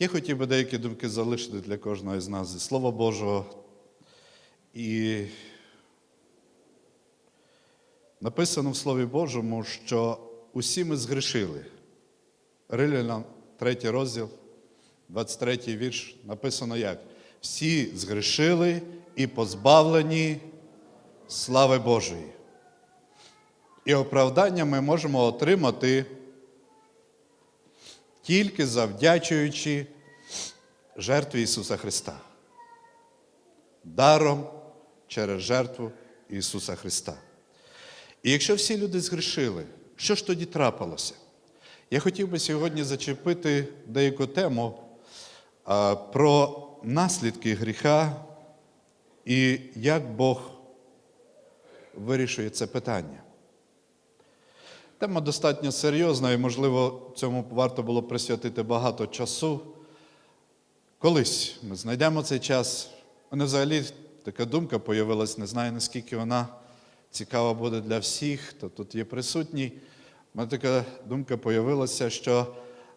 Я хотів би деякі думки залишити для кожного із нас зі Слова Божого. І написано в Слові Божому, що усі ми згрішили. Римлянам, 3 розділ, 23 вірш, написано як? Всі згрішили і позбавлені слави Божої. І оправдання ми можемо отримати тільки завдячуючи жертві Ісуса Христа. Даром через жертву Ісуса Христа. І якщо всі люди згрішили, що ж тоді трапилося? Я хотів би сьогодні зачепити деяку тему а, про наслідки гріха і як Бог вирішує це питання. Тема достатньо серйозна, і, можливо, цьому варто було присвятити багато часу. Колись ми знайдемо цей час. У мене взагалі така думка появилась, не знаю, наскільки вона цікава буде для всіх, хто тут є присутній. У мене така думка появилася, що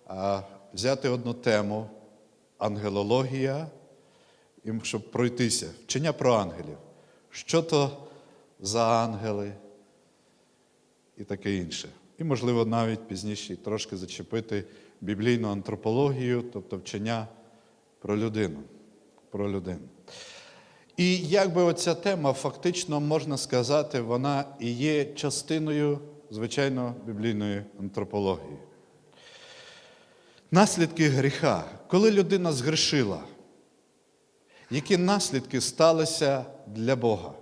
а, взяти одну тему ангелологія, і щоб пройтися, вчення про ангелів. Що то за ангели? І таке інше. І, можливо, навіть пізніше трошки зачепити біблійну антропологію, тобто вчення про людину. Про людину. І якби оця тема, фактично, можна сказати, вона і є частиною, звичайно, біблійної антропології. Наслідки гріха. Коли людина згрішила, які наслідки сталися для Бога?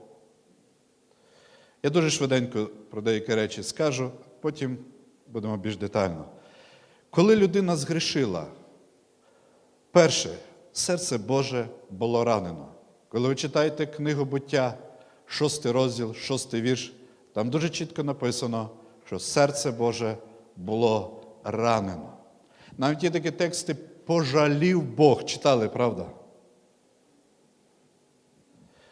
Я дуже швиденько про деякі речі скажу, потім будемо більш детально. Коли людина згрішила, перше, серце Боже було ранено. Коли ви читаєте книгу буття, шостий розділ, шостий вірш, там дуже чітко написано, що серце Боже було ранено. Навіть є такі тексти пожалів Бог, читали, правда?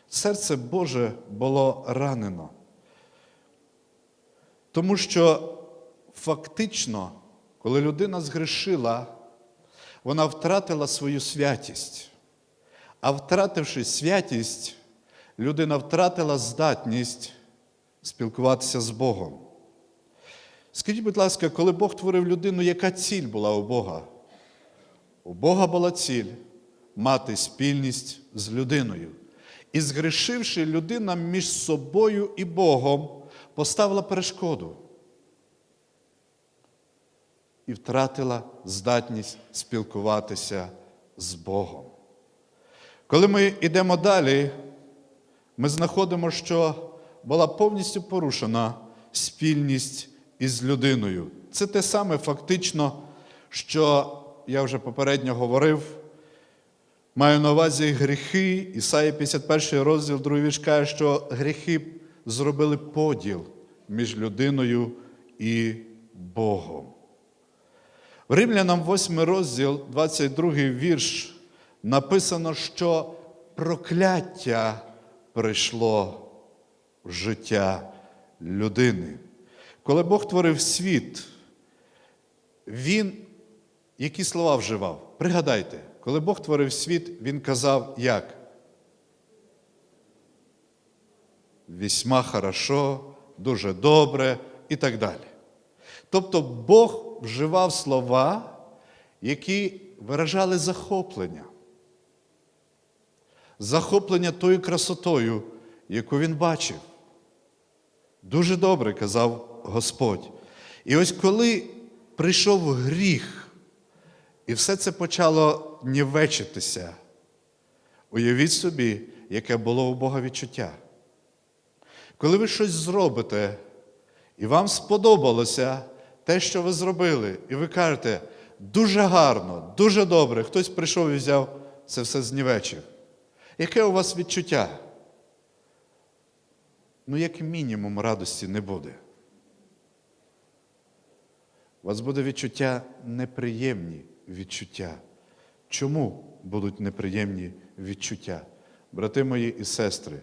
Серце Боже було ранено. Тому що фактично, коли людина згрішила, вона втратила свою святість. А втративши святість, людина втратила здатність спілкуватися з Богом. Скажіть, будь ласка, коли Бог творив людину, яка ціль була у Бога? У Бога була ціль мати спільність з людиною. І згрішивши, людина між собою і Богом поставила перешкоду і втратила здатність спілкуватися з Богом. Коли ми йдемо далі, ми знаходимо, що була повністю порушена спільність із людиною. Це те саме фактично, що я вже попередньо говорив. Маю на увазі гріхи, Ісаї 51 розділ, другий вірш каже, що гріхи зробили поділ між людиною і Богом. Римлянам 8 розділ, 22 вірш, написано, що прокляття прийшло в життя людини. Коли Бог творив світ, Він які слова вживав? Пригадайте, коли Бог творив світ, Він казав як? Вісьма хорошо, дуже добре і так далі. Тобто Бог вживав слова, які виражали захоплення. Захоплення тою красотою, яку він бачив. Дуже добре казав Господь. І ось коли прийшов гріх, і все це почало нівечитися, уявіть собі, яке було у Бога відчуття. Коли ви щось зробите, і вам сподобалося те, що ви зробили, і ви кажете, дуже гарно, дуже добре, хтось прийшов і взяв це все знівечив. Яке у вас відчуття? Ну, як мінімум, радості не буде. У вас буде відчуття неприємні відчуття. Чому будуть неприємні відчуття? Брати мої і сестри,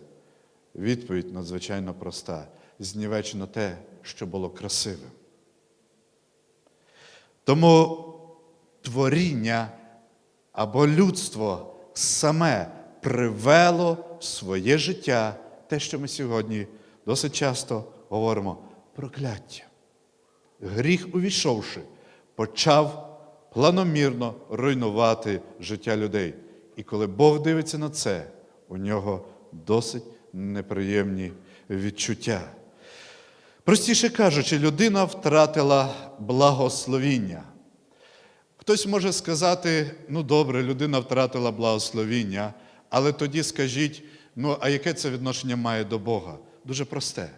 відповідь надзвичайно проста. Знівечено те, що було красивим. Тому творіння або людство саме привело в своє життя те, що ми сьогодні досить часто говоримо прокляття. Гріх, увійшовши, почав планомірно руйнувати життя людей. І коли Бог дивиться на це, у нього досить неприємні відчуття. Простіше кажучи, людина втратила благословіння. Хтось може сказати, ну добре, людина втратила благословіння, але тоді скажіть, ну а яке це відношення має до Бога? Дуже просте.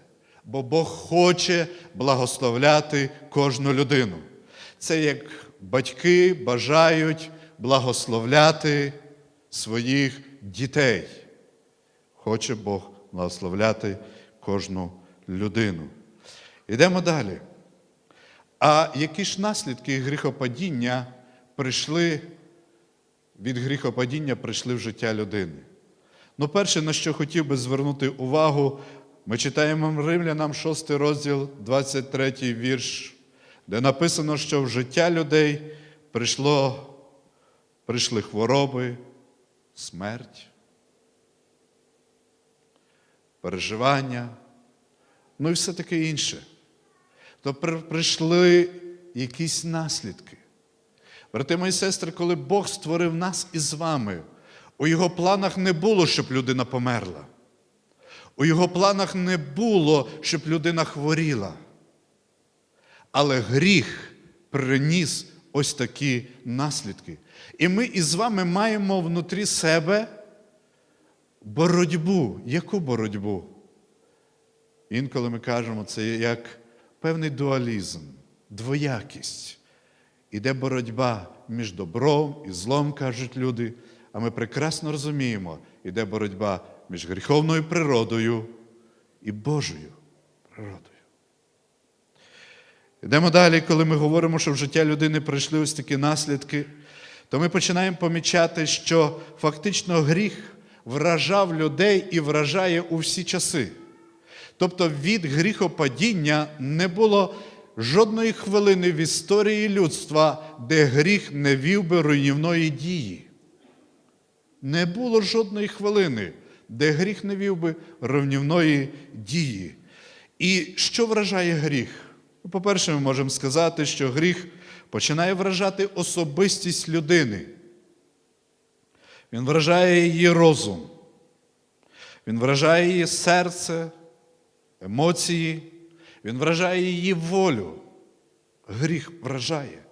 Бо Бог хоче благословляти кожну людину. Це як батьки бажають благословляти своїх дітей. Хоче Бог благословляти кожну людину. Йдемо далі. А які ж наслідки гріхопадіння прийшли від гріхопадіння прийшли в життя людини? Ну, перше, на що хотів би звернути увагу, ми читаємо Римлянам 6 розділ, 23 вірш, де написано, що в життя людей прийшло, прийшли хвороби, смерть, переживання, ну і все таке інше то прийшли якісь наслідки. Брати мої сестри, коли Бог створив нас із вами, у його планах не було, щоб людина померла. У його планах не було, щоб людина хворіла. Але гріх приніс ось такі наслідки. І ми із вами маємо внутрі себе боротьбу. Яку боротьбу? Інколи ми кажемо, це як певний дуалізм, двоякість. Іде боротьба між добром і злом, кажуть люди, а ми прекрасно розуміємо, іде боротьба між гріховною природою і Божою природою. Йдемо далі, коли ми говоримо, що в життя людини прийшли ось такі наслідки, то ми починаємо помічати, що фактично гріх вражав людей і вражає у всі часи. Тобто від гріхопадіння не було жодної хвилини в історії людства, де гріх не вів би руйнівної дії. Не було жодної хвилини, де гріх не вів би руйнівної дії. І що вражає гріх? Ну, По-перше, ми можемо сказати, що гріх починає вражати особистість людини. Він вражає її розум, він вражає її серце, емоції, він вражає її волю. Гріх вражає.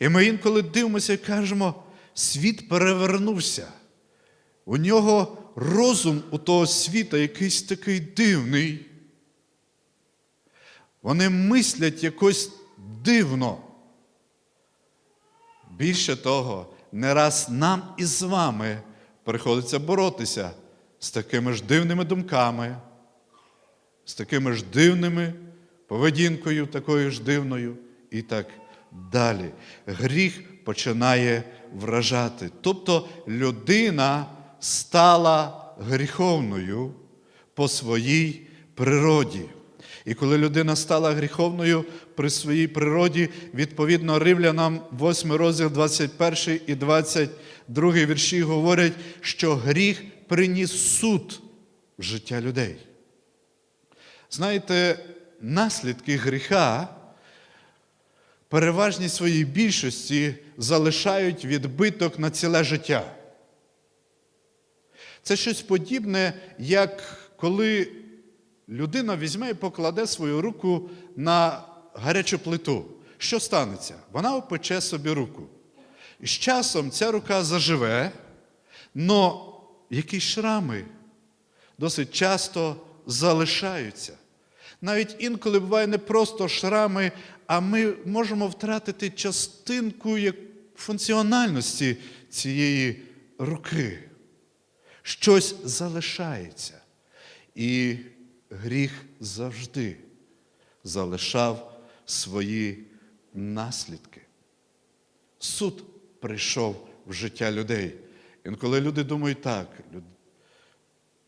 І ми інколи дивимося і кажемо, світ перевернувся. У нього розум у того світа якийсь такий дивний. Вони мислять якось дивно. Більше того, не раз нам із вами приходиться боротися з такими ж дивними думками, з такими ж дивними поведінкою, такою ж дивною і так далі. Гріх починає вражати. Тобто людина стала гріховною по своїй природі. І коли людина стала гріховною при своїй природі, відповідно римлянам 8 розділ 21 і 22 вірші говорять, що гріх приніс суд в життя людей. Знаєте, наслідки гріха переважній своїй більшості залишають відбиток на ціле життя. Це щось подібне, як коли людина візьме і покладе свою руку на гарячу плиту. Що станеться? Вона опече собі руку. І з часом ця рука заживе, але якісь шрами досить часто залишаються. Навіть інколи буває не просто шрами, а ми можемо втратити частинку функціональності цієї руки. Щось залишається. І гріх завжди залишав свої наслідки. Суд прийшов в життя людей. Інколи люди думають так,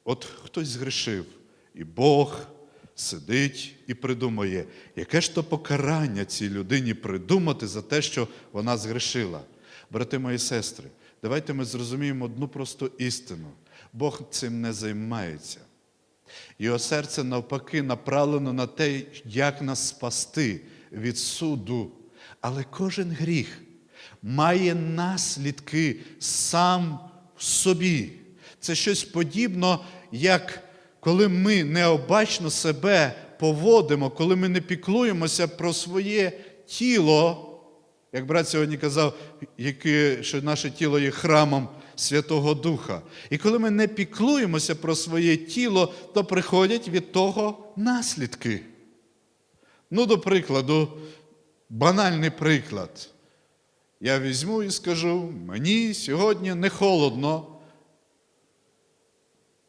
от хтось згрішив, і Бог сидить і придумує, яке ж то покарання цій людині придумати за те, що вона згрішила. Брати мої сестри, давайте ми зрозуміємо одну просту істину. Бог цим не займається. Його серце навпаки направлено на те, як нас спасти від суду. Але кожен гріх має наслідки сам в собі. Це щось подібно, як коли ми необачно себе поводимо, коли ми не піклуємося про своє тіло, як брат сьогодні казав, що наше тіло є храмом Святого Духа. І коли ми не піклуємося про своє тіло, то приходять від того наслідки. Ну, до прикладу, банальний приклад. Я візьму і скажу, мені сьогодні не холодно,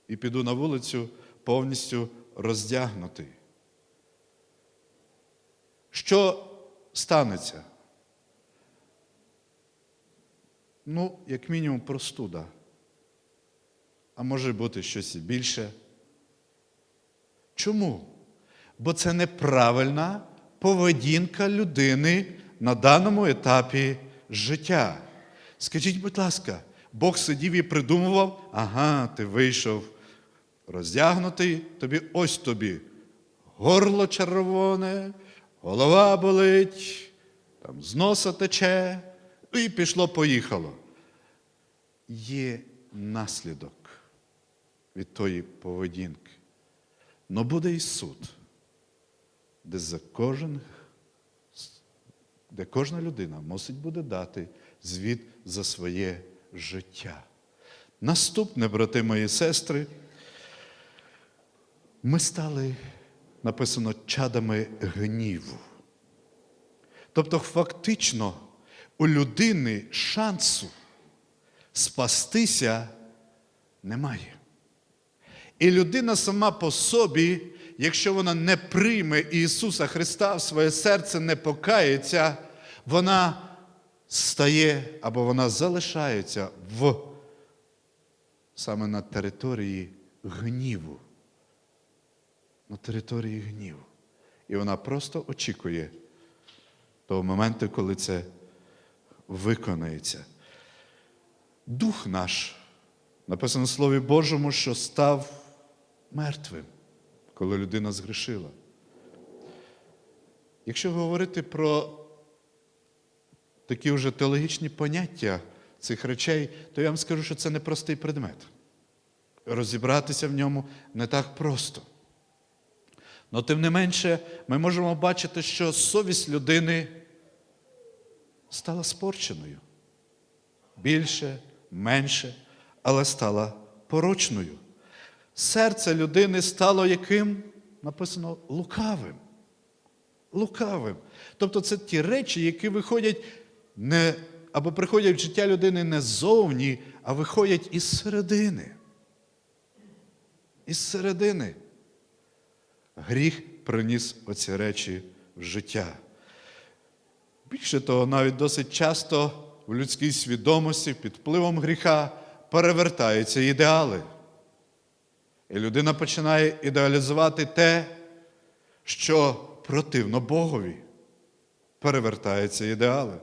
і піду на вулицю повністю роздягнутий. Що станеться? Ну, як мінімум, простуда. А може бути щось і більше. Чому? Бо це неправильна поведінка людини на даному етапі життя. Скажіть, будь ласка, Бог сидів і придумував, ага, ти вийшов роздягнутий, тобі ось тобі горло червоне, голова болить, там з носа тече, і пішло-поїхало. Є наслідок від тої поведінки. Но буде і суд, де за кожен, де кожна людина мусить буде дати звіт за своє життя. Наступне, брати мої сестри, ми стали, написано, чадами гніву. Тобто, фактично, у людини шансу спастися немає. І людина сама по собі, якщо вона не прийме Ісуса Христа в своє серце, не покається, вона стає або вона залишається в саме на території гніву. На території гніву. І вона просто очікує того моменту, коли це виконається. Дух наш, написано в Слові Божому, що став мертвим, коли людина згрішила. Якщо говорити про такі вже теологічні поняття цих речей, то я вам скажу, що це не простий предмет. Розібратися в ньому не так просто. Але тим не менше, ми можемо бачити, що совість людини стала спорченою. Більше, менше, але стала порочною. Серце людини стало яким? Написано лукавим. Лукавим. Тобто це ті речі, які виходять не, або приходять в життя людини не ззовні, а виходять із середини. Із середини. Гріх приніс оці речі в життя. Більше того, навіть досить часто в людській свідомості під впливом гріха перевертаються ідеали. І людина починає ідеалізувати те, що противно Богові. Перевертаються ідеали.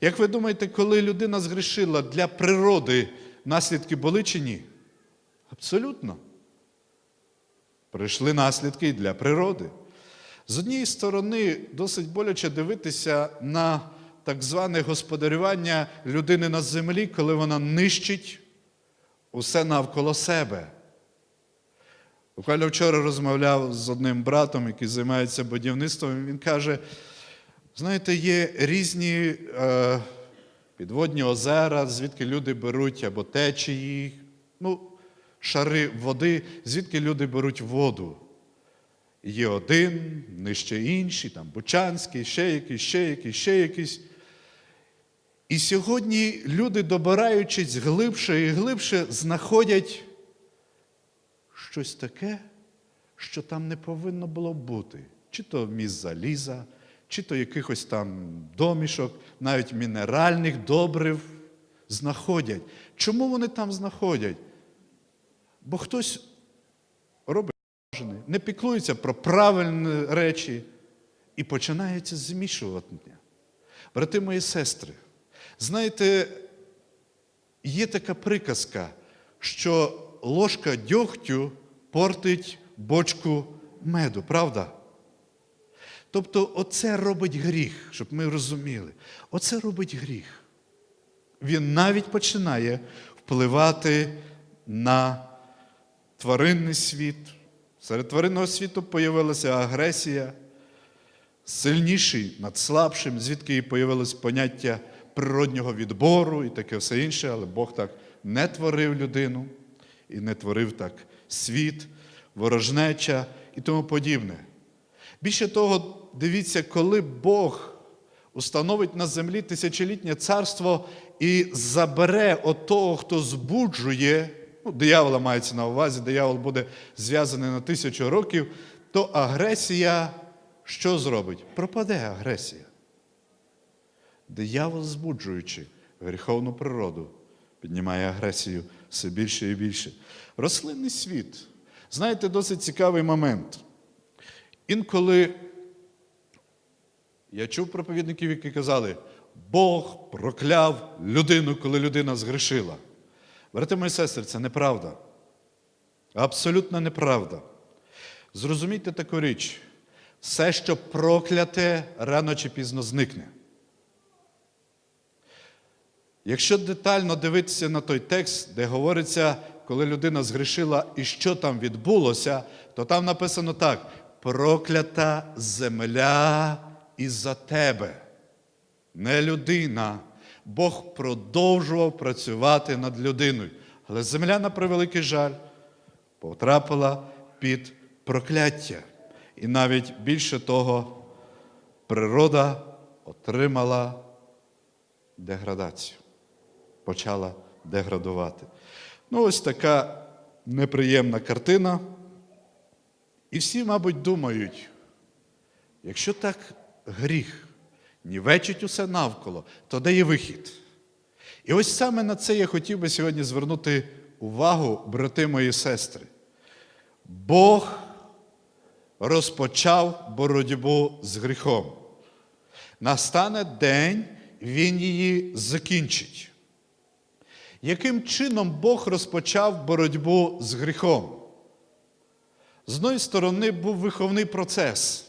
Як ви думаєте, коли людина згрішила для природи наслідки були чи ні? Абсолютно. Прийшли наслідки і для природи. З однієї сторони, досить боляче дивитися на так зване господарювання людини на землі, коли вона нищить усе навколо себе. Буквально вчора розмовляв з одним братом, який займається будівництвом, він каже: знаєте, є різні е, підводні озера, звідки люди беруть або течії, ну, шари води, звідки люди беруть воду. Є один, нижче інший, там Бучанський, ще якийсь, ще якийсь, ще якийсь. І сьогодні люди, добираючись глибше і глибше, знаходять щось таке, що там не повинно було бути. Чи то міст заліза, чи то якихось там домішок, навіть мінеральних добрив знаходять. Чому вони там знаходять? Бо хтось не піклується про правильні речі і починається змішувати. Брати мої сестри, Знаєте, є така приказка, що ложка дьогтю портить бочку меду, правда? Тобто, оце робить гріх, щоб ми розуміли. Оце робить гріх. Він навіть починає впливати на тваринний світ. Серед тваринного світу появилася агресія, сильніший над слабшим, звідки і появилось поняття природнього відбору і таке все інше, але Бог так не творив людину і не творив так світ, ворожнеча і тому подібне. Більше того, дивіться, коли Бог установить на землі тисячолітнє царство і забере от того, хто збуджує, ну, диявола мається на увазі, диявол буде зв'язаний на тисячу років, то агресія що зробить? Пропаде агресія. Диявол, збуджуючи гріховну природу, піднімає агресію все більше і більше. Рослинний світ. Знаєте, досить цікавий момент. Інколи я чув проповідників, які казали, Бог прокляв людину, коли людина згрішила. Брати мої сестри, це неправда. Абсолютно неправда. Зрозумійте таку річ, все, що прокляте, рано чи пізно зникне. Якщо детально дивитися на той текст, де говориться, коли людина згрішила і що там відбулося, то там написано так: проклята земля із-за тебе. Не людина. Бог продовжував працювати над людиною. Але земля, на превеликий жаль, потрапила під прокляття. І навіть більше того, природа отримала деградацію, почала деградувати. Ну, ось така неприємна картина. І всі, мабуть, думають, якщо так гріх нівечить усе навколо, то де є вихід? І ось саме на це я хотів би сьогодні звернути увагу, брати мої сестри. Бог розпочав боротьбу з гріхом. Настане день, він її закінчить. Яким чином Бог розпочав боротьбу з гріхом? З одної сторони, був виховний процес,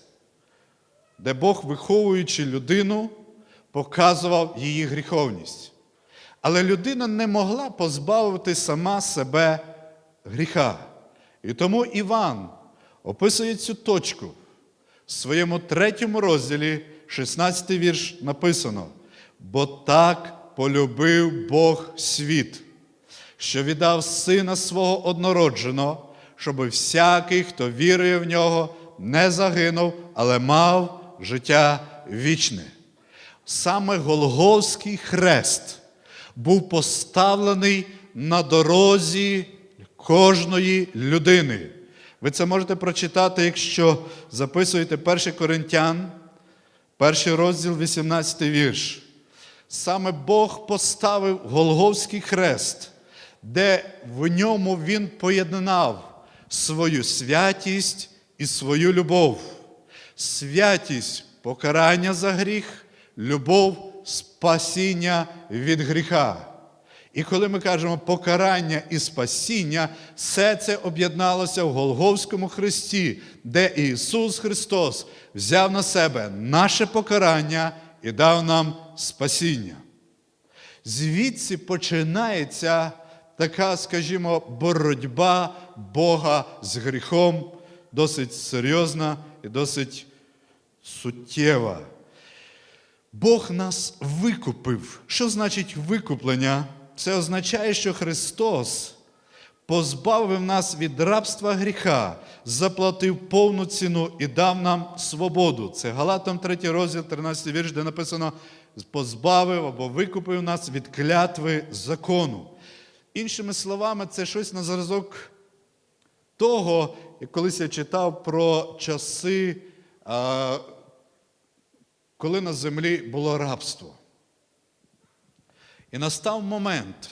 де Бог, виховуючи людину, показував її гріховність. Але людина не могла позбавити сама себе гріха. І тому Іван описує цю точку в своєму третьому розділі, 16 вірш, написано: бо так полюбив Бог світ, що віддав сина свого однородженого, щоб всякий, хто вірує в нього, не загинув, але мав життя вічне. Саме Голговський хрест був поставлений на дорозі кожної людини. Ви це можете прочитати, якщо записуєте 1 Коринтян, перший розділ, 18 вірш. Саме Бог поставив Голговський хрест, де в ньому Він поєднав свою святість і свою любов. Святість покарання за гріх, любов спасіння від гріха. І коли ми кажемо покарання і спасіння, все це об'єдналося в Голговському Христі, де Ісус Христос взяв на себе наше покарання і дав нам спасіння. Звідси починається така, скажімо, боротьба Бога з гріхом, досить серйозна і досить суттєва. Бог нас викупив. Що значить викуплення? Це означає, що Христос позбавив нас від рабства гріха, заплатив повну ціну і дав нам свободу. Це Галатам 3 розділ, 13 вірш, де написано: позбавив або викупив нас від клятви закону. Іншими словами, це щось на зразок того, колись я читав про часи, коли на землі було рабство. І настав момент,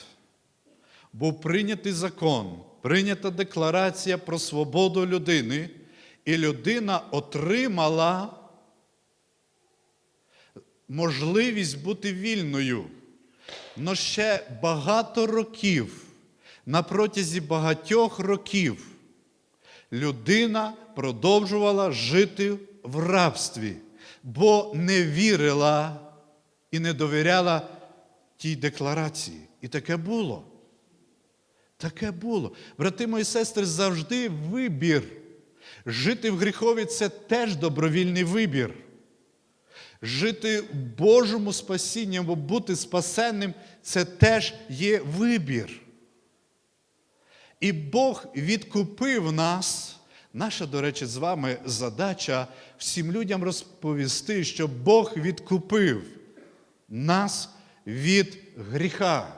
був прийнятий закон, прийнята декларація про свободу людини, і людина отримала можливість бути вільною. Но ще багато років, на протязі багатьох років, людина продовжувала жити в рабстві, бо не вірила і не довіряла тій декларації. І таке було. Таке було. Брати мої сестри, завжди вибір. Жити в гріхові це теж добровільний вибір. Жити в Божому спасінні або бути спасенним це теж є вибір. І Бог відкупив нас. Наша, до речі, з вами задача всім людям розповісти, що Бог відкупив нас від гріха,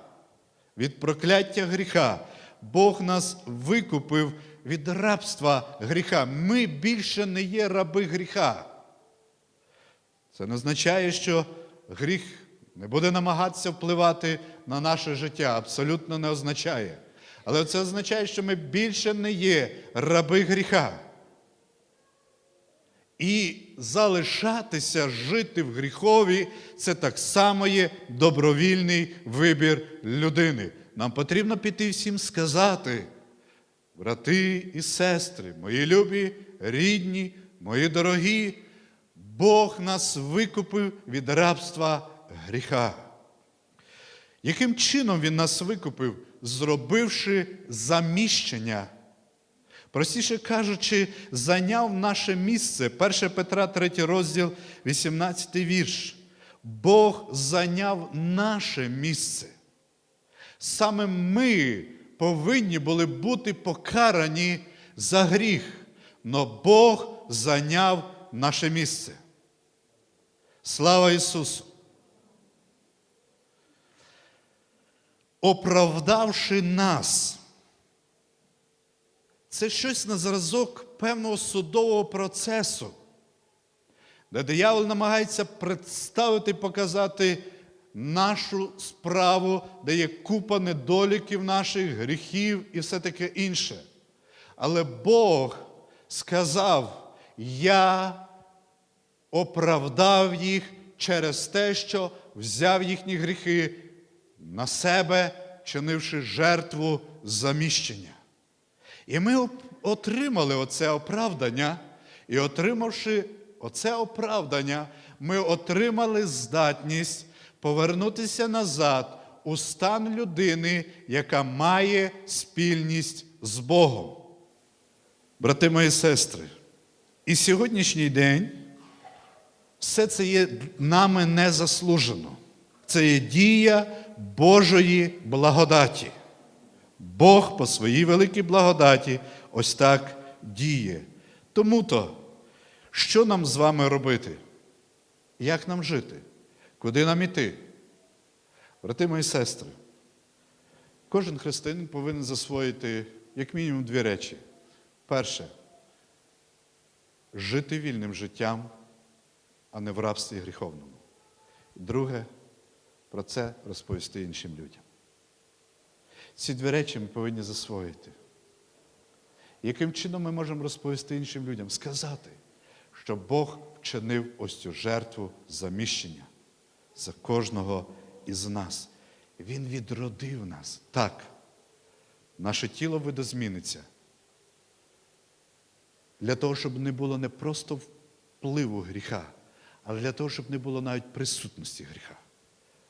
від прокляття гріха. Бог нас викупив від рабства гріха. Ми більше не є раби гріха. Це не означає, що гріх не буде намагатися впливати на наше життя. Абсолютно не означає. Але це означає, що ми більше не є раби гріха. І залишатися жити в гріхові це так само є добровільний вибір людини. Нам потрібно піти всім сказати, брати і сестри, мої любі, рідні, мої дорогі, Бог нас викупив від рабства гріха. Яким чином Він нас викупив, зробивши заміщення? Простіше кажучи, зайняв наше місце. 1 Петра, 3 розділ, 18 вірш. Бог зайняв наше місце. Саме ми повинні були бути покарані за гріх, но Бог зайняв наше місце. Слава Ісусу! Оправдавши нас, це щось на зразок певного судового процесу, де диявол намагається представити, показати нашу справу, де є купа недоліків наших, гріхів і все таке інше. Але Бог сказав: Я оправдав їх через те, що взяв їхні гріхи на себе, чинивши жертву заміщення. І ми отримали оце оправдання, і отримавши оце оправдання, ми отримали здатність повернутися назад у стан людини, яка має спільність з Богом. Брати мої сестри, і сьогоднішній день все це є нами не заслужено. Це є дія Божої благодаті. Бог по своїй великій благодаті ось так діє. Тому то, що нам з вами робити? Як нам жити? Куди нам іти? Брати мої сестри, кожен християнин повинен засвоїти як мінімум дві речі. Перше жити вільним життям, а не в рабстві гріховному. Друге про це розповісти іншим людям. Ці дві речі ми повинні засвоїти. Яким чином ми можемо розповісти іншим людям? Сказати, що Бог вчинив ось цю жертву заміщення за кожного із нас. Він відродив нас. Так, наше тіло видозміниться. Для того, щоб не було не просто впливу гріха, але для того, щоб не було навіть присутності гріха.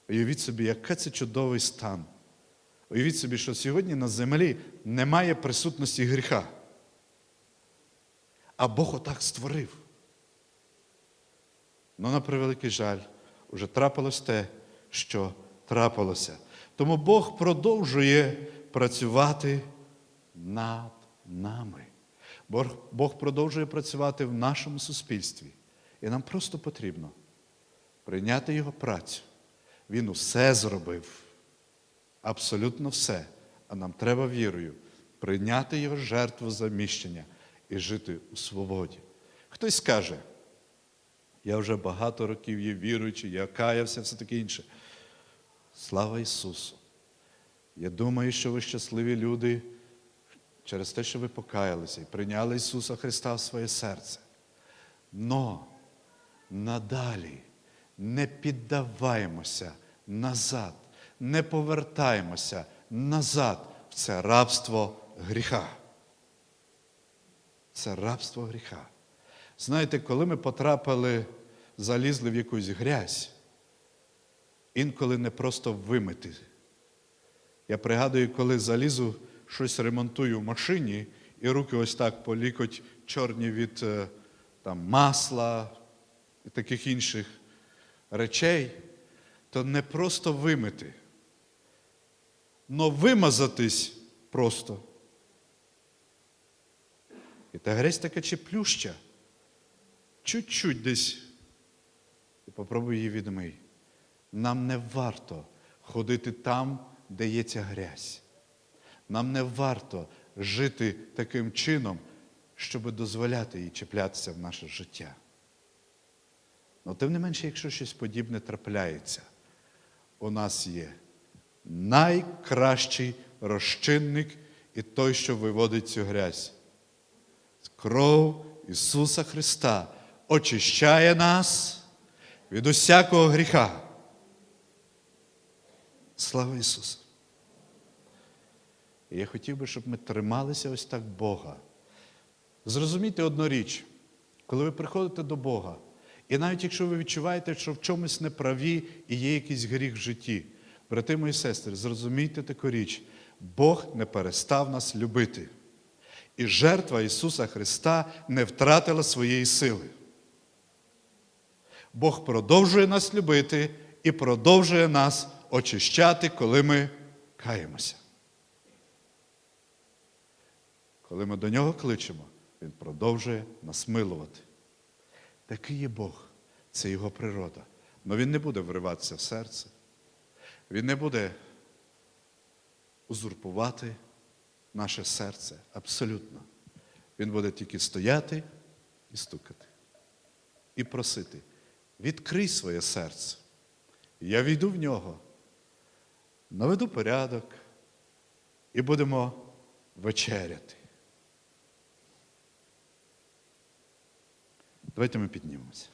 Уявіть собі, який це чудовий стан. Уявіть собі, що сьогодні на землі немає присутності гріха. А Бог отак створив. Ну, на превеликий жаль, вже трапилось те, що трапилося. Тому Бог продовжує працювати над нами. Бог продовжує працювати в нашому суспільстві. І нам просто потрібно прийняти Його працю. Він усе зробив, абсолютно все. А нам треба вірою прийняти Його жертву заміщення і жити у свободі. Хтось скаже, я вже багато років є віруючий, я каявся, все таке інше. Слава Ісусу! Я думаю, що ви щасливі люди через те, що ви покаялися і прийняли Ісуса Христа в своє серце. Но надалі не піддаваємося назад, не повертаємося назад в це рабство гріха. Це рабство гріха. Знаєте, коли ми потрапили, залізли в якусь грязь, інколи не просто вимити. Я пригадую, коли залізу, щось ремонтую в машині, і руки ось так по лікоть чорні від е, там, масла і таких інших речей, то не просто вимити, но вимазатись просто. І та грязь така чеплюща, чуть-чуть десь, і попробуй її відмий. Нам не варто ходити там, де є ця грязь. Нам не варто жити таким чином, щоб дозволяти їй чіплятися в наше життя. Але тим не менше, якщо щось подібне трапляється, у нас є найкращий розчинник і той, що виводить цю грязь. Кров Ісуса Христа очищає нас від усякого гріха. Слава Ісусу! І я хотів би, щоб ми трималися ось так Бога. Зрозумійте одну річ, коли ви приходите до Бога, і навіть якщо ви відчуваєте, що в чомусь неправі і є якийсь гріх в житті, брати мої сестри, зрозумійте таку річ, Бог не перестав нас любити. І жертва Ісуса Христа не втратила своєї сили. Бог продовжує нас любити і продовжує нас очищати, коли ми каємося. Коли ми до нього кличемо, Він продовжує нас милувати. Такий є Бог, це Його природа. Але Він не буде вриватися в серце, Він не буде узурпувати наше серце абсолютно. Він буде тільки стояти і стукати. І просити, відкрий своє серце. Я війду в нього, наведу порядок і будемо вечеряти. Давайте ми піднімемося.